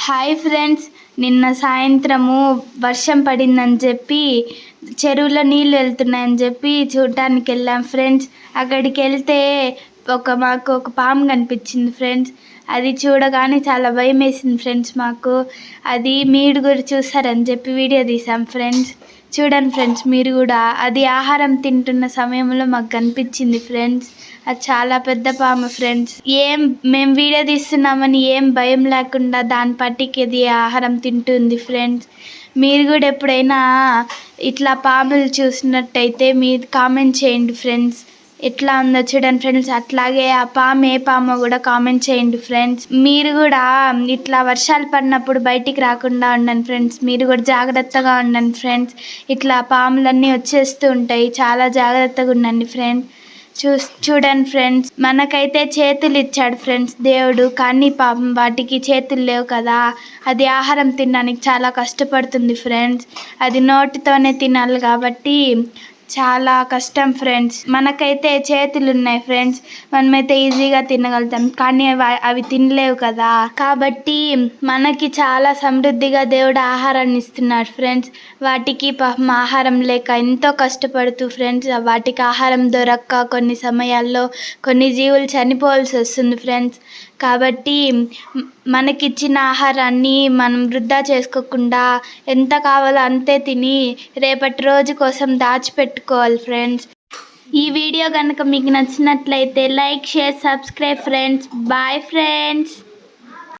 Hi friends నిన్న సాయంత్రము వర్షం పడిందని చెప్పి చెరువులో నీళ్ళు వెళ్తున్నాయని చెప్పి చూడటానికి వెళ్ళాం ఫ్రెండ్స్. అక్కడికి వెళ్తే ఒక మాకు ఒక పాము కనిపించింది ఫ్రెండ్స్. అది చూడగానే చాలా భయం వేసింది ఫ్రెండ్స్ మాకు. అది మీరు కూడా చూస్తారని చెప్పి వీడియో తీసాం ఫ్రెండ్స్. చూడండి ఫ్రెండ్స్ మీరు కూడా అది ఆహారం తింటున్న సమయంలో మాకు కనిపించింది ఫ్రెండ్స్. అది చాలా పెద్ద పాము ఫ్రెండ్స్. ఏం మేము వీడియో తీస్తున్నామని ఏం భయం లేకుండా దాని పట్టికి అది ఆహారం తింటుంది ఫ్రెండ్స్. మీరు కూడా ఎప్పుడైనా ఇట్లా పాములు చూసినట్టయితే మీరు కామెంట్ చేయండి ఫ్రెండ్స్. ఎట్లా ఉందో చూడండి ఫ్రెండ్స్. అట్లాగే ఆ పాము ఏ పామో కూడా కామెంట్ చేయండి ఫ్రెండ్స్. మీరు కూడా ఇట్లా వర్షాలు పడినప్పుడు బయటికి రాకుండా ఉండండి ఫ్రెండ్స్. మీరు కూడా జాగ్రత్తగా ఉండండి ఫ్రెండ్స్. ఇట్లా పాములన్నీ వచ్చేస్తూ ఉంటాయి. చాలా జాగ్రత్తగా ఉండండి ఫ్రెండ్స్ చూ చూడండి ఫ్రెండ్స్. మనకైతే చేతులు ఇచ్చాడు ఫ్రెండ్స్ దేవుడు. కానీ పాపం వాటికి చేతులు లేవు కదా. అది ఆహారం తినడానికి చాలా కష్టపడుతుంది ఫ్రెండ్స్. అది నోటితోనే తినాలి కాబట్టి చాలా కష్టం ఫ్రెండ్స్ మనకైతే చేతులు ఉన్నాయి ఫ్రెండ్స్ మనమైతే ఈజీగా తినగలుగుతాం. కానీ అవి అవి తినలేవు కదా. కాబట్టి మనకి చాలా సమృద్ధిగా దేవుడు ఆహారాన్ని ఇస్తున్నాడు ఫ్రెండ్స్ వాటికి పాపం ఆహారం లేక ఎంతో కష్టపడుతూ ఫ్రెండ్స్ వాటికి ఆహారం దొరక్క కొన్ని సమయాల్లో కొన్ని జీవులు చనిపోవాల్సి వస్తుంది ఫ్రెండ్స్ కాబట్టి మనకిచ్చిన ఆహారాన్ని మనం వృధా చేసుకోకుండా ఎంత కావాలో అంతే తిని రేపటి రోజు కోసం దాచిపెట్టుకోవాలి ఫ్రెండ్స్. ఈ వీడియో కనుక మీకు నచ్చినట్లయితే like share subscribe friends. Bye friends.